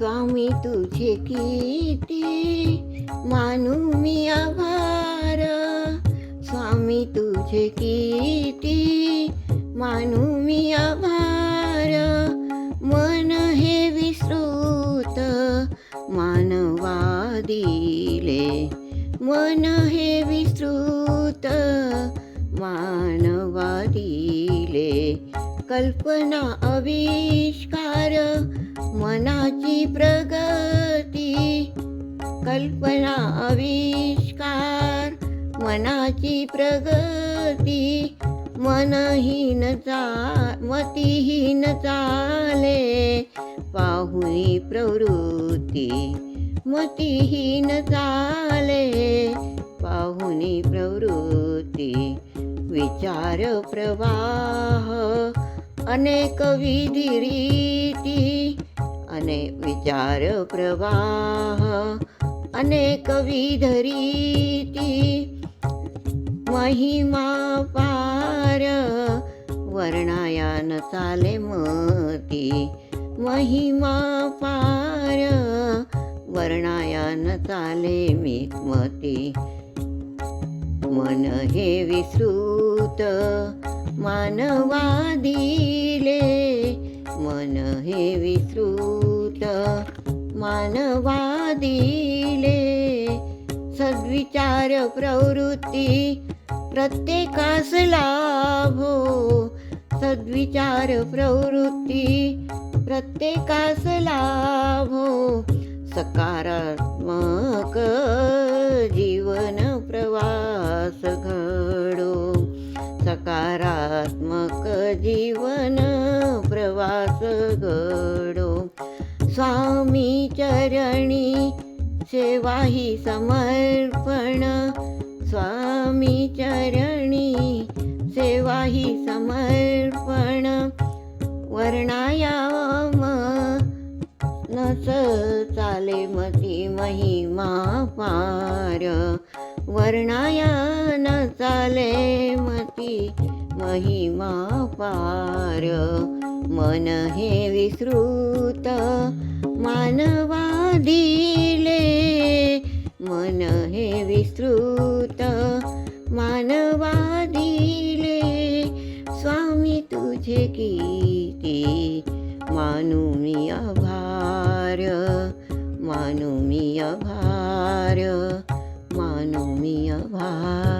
स्वामी तुझे किती मानू मी आभार स्वामी तुझे किती मानू मी आभार मन हे विस्तृत मानवा दिले मन हे विस्तृत मानवा दिले कल्पना आविष्कार मनाची प्रगती. कल्पना आविष्कार मनाची प्रगती. मनहीन चा मतीहीन चाले. पाहुनी प्रवृत्ती मतीहीन चाले. पाहुनी प्रवृत्ती विचार प्रवाह. अनेक विधी रीती अने विचार प्रवाह अनेक विध रीती महिमा पार वर्णाया न चाले मती महिमा पार वर्णाया न चाले मती मन हे विस्तृत मानवा दिले मन हे विस्तृत. मानवा दिले सद्विचार प्रवृत्ती प्रत्येकास लाभो. सद्विचार प्रवृत्ती प्रत्येकास लाभो. सकारात्मक आध्यात्मक जीवन प्रवास घडो. स्वामी चरणी सेवाही समर्पण. स्वामी चरणी सेवाही समर्पण. वर्णायाम नस चाले मती महिमा पार. वर्णाया न चाले मती महिमा पार मन हे विस्तृत मानवा दिले मन हे विस्तृत मानवा दिले स्वामी तुझे किती मानू मी आभार मानू मी आभार मानू मी आभार